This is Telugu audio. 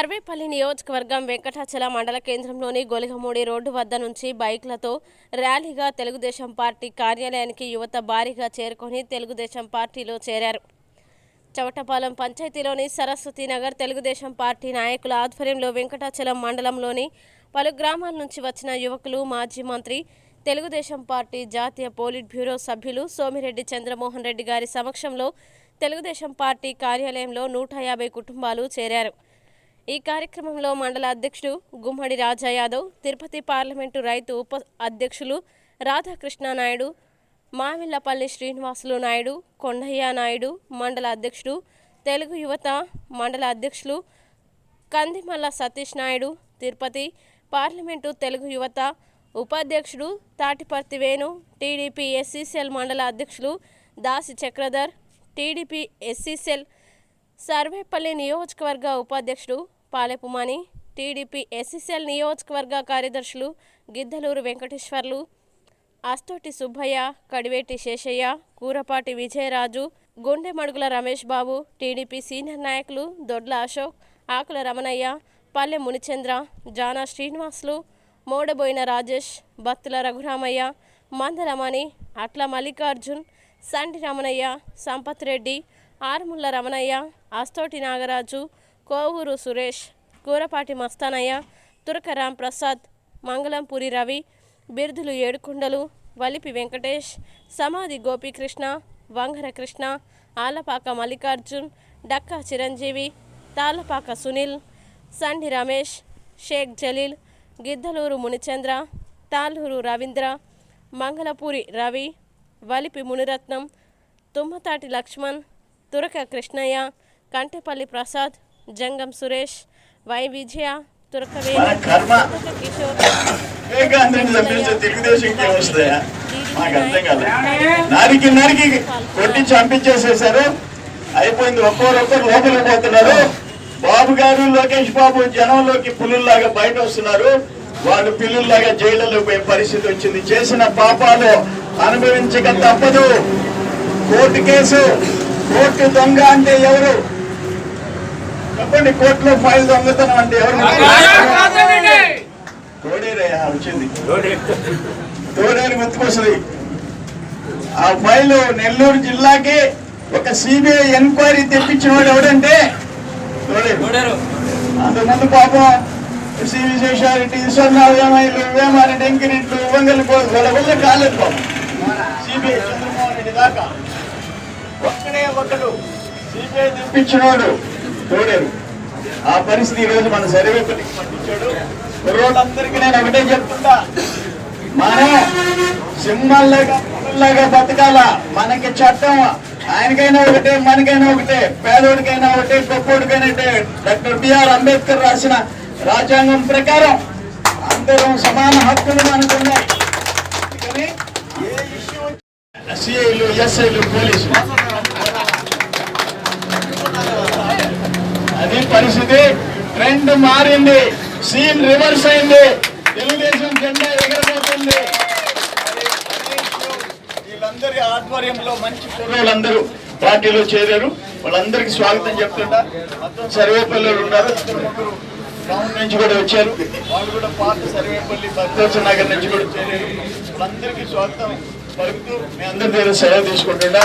సర్వేపల్లి నియోజకవర్గం వెంకటాచల మండల కేంద్రంలోని గొలిగమూడి రోడ్డు వద్ద నుంచి బైక్లతో ర్యాలీగా తెలుగుదేశం పార్టీ కార్యాలయానికి యువత భారీగా చేరుకొని తెలుగుదేశం పార్టీలో చేరారు. చవటపాలెం పంచాయతీలోని సరస్వతి నగర్ తెలుగుదేశం పార్టీ నాయకుల ఆధ్వర్యంలో వెంకటాచలం మండలంలోని పలు గ్రామాల నుంచి వచ్చిన యువకులు మాజీ మంత్రి తెలుగుదేశం పార్టీ జాతీయ పోలిట్ బ్యూరో సభ్యులు సోమిరెడ్డి చంద్రమోహన్ రెడ్డి గారి సమక్షంలో తెలుగుదేశం పార్టీ కార్యాలయంలో నూట యాభై కుటుంబాలు చేరారు. ఈ కార్యక్రమంలో మండల అధ్యక్షుడు గుమ్మడి రాజా యాదవ్ తిరుపతి పార్లమెంటు రైతు ఉప అధ్యక్షులు రాధాకృష్ణ నాయుడు మావిళ్ళపల్లి శ్రీనివాసులు నాయుడు కొండయ్య నాయుడు మండల అధ్యక్షుడు తెలుగు యువత మండల అధ్యక్షులు కందిమల్ల సతీష్ నాయుడు తిరుపతి పార్లమెంటు తెలుగు యువత ఉపాధ్యక్షుడు తాటిపర్తి వేణు టీడీపీ ఎస్సీసీఎల్ మండల అధ్యక్షులు దాసి చక్రధర్ టీడీపీ ఎస్సీసీఎల్ సర్వేపల్లి నియోజకవర్గ ఉపాధ్యక్షుడు పాలెపుమాని టీడీపీ ఎస్ఎస్ఎల్ నియోజకవర్గ కార్యదర్శులు గిద్దలూరు వెంకటేశ్వర్లు అస్తోటి సుబ్బయ్య కడివేటి శేషయ్య కూరపాటి విజయరాజు గుండె మడుగుల రమేష్ బాబు టీడీపీ సీనియర్ నాయకులు దొడ్ల అశోక్ ఆకుల రమణయ్య పల్లె మునిచంద్ర జానా శ్రీనివాసులు మోడబోయిన రాజేష్ బత్తుల రఘురామయ్య మందరమణి అట్ల మల్లికార్జున్ సంటి రమణయ్య సంపత్ రెడ్డి ఆరుముల్ల రమణయ్య అస్తోటి నాగరాజు కోవూరు సురేష్ కూరపాటి మస్తానయ్య తురకరాం ప్రసాద్ మంగళంపూరి రవి బిరుదులు ఏడుకొండలు వలిపి వెంకటేష్ సమాధి గోపీకృష్ణ వంగర కృష్ణ ఆలపాక మల్లికార్జున్ డక్కా చిరంజీవి తాలపాక సునీల్ సండి రమేష్ షేక్ జలీల్ గిద్దలూరు మునిచంద్ర తాలూరు రవీంద్ర మంగళపూరి రవి వలిపి మునిరత్నం తుమ్మతాటి లక్ష్మణ్ తురక కృష్ణయ్య కంటెపల్లి ప్రసాద్ జంగం సురేష్ వై విజయ తురకవేణి కిషోర్ నరికి నరికి కొట్టి చంపించేసేసారు అయిపోయింది ఒక్కొక్కరు లోపలికి పోతున్నారు. బాబు గారు లోకేష్ బాబు జనంలోకి పులుల్లాగా బయట వస్తున్నారు. వాళ్ళు పిల్లుల్లాగా జైళ్ళలో పోయే పరిస్థితి వచ్చింది. చేసిన పాపాలు అనుభవించక తప్పదు. Court case. కోర్టు దొంగ అంటే ఎవరు? చెప్పండి కోర్టులో ఫైల్ దొంగతనం అంటే ఎవరు? తోడేరయ్యా వచ్చింది. తోడేరు గుర్తుకొస్తుంది. ఆ ఫైల్ నెల్లూరు జిల్లాకి ఒక సిబిఐ ఎంక్వైరీ తెప్పించిన వాడు ఎవడంటే తోడేరు అంతకుముందు పాపం సి విశేషారెడ్డి స్వర్ణాలయమైలు వేమారెడ్డి ఎంకిరెడ్లు వంగలి వల్ల కాలేదు పాపం. సిబిఐ చంద్రమోహన్ రెడ్డి దాకా. ఒక్కడే సిబిఐ తెప్పించినోడు తోడేరు ఆ పరిస్థితి ఈ రోజు మన సర్వేపల్లికి పట్టించాడు కుర్రోళ్ళందరికీ నేను ఒకటే చెప్తుంటా మన సింహాల్లాగా పులుల్లాగా బతకాల. మనకి చట్టం ఆయనకైనా ఒకటే మనకైనా ఒకటే పేదోడికైనా ఒకటే గొప్పోడికైనా డాక్టర్ బిఆర్ అంబేద్కర్ రాసిన రాజ్యాంగం ప్రకారం అందరం సమాన హక్కులు మనకున్నాయి అందుకని ఏ ఇష్యూ సిఐలు ఎస్ఐలు పోలీసులు మారింది. సీన్ రివర్స్ అయింది. తెలుగుదేశం జెండా ఎగరబోతుంది. వీళ్ళందరి ఆధ్వర్యంలో మంచి కుర్రోళ్ళందరూ పార్టీలో చేరారు. వాళ్ళందరికీ స్వాగతం చెప్తుంటా. మొత్తం సర్వేపల్లి ఉన్నారు. టౌన్ నుంచి కూడా వచ్చారు. వాళ్ళు కూడా పాత సర్వేపల్లి భక్తోత్సవ నగర్ నుంచి కూడా చేరారు. వాళ్ళందరికీ స్వాగతం పలుకుతూ మీ అందరి దగ్గర సెలవు తీసుకుంటుంటా.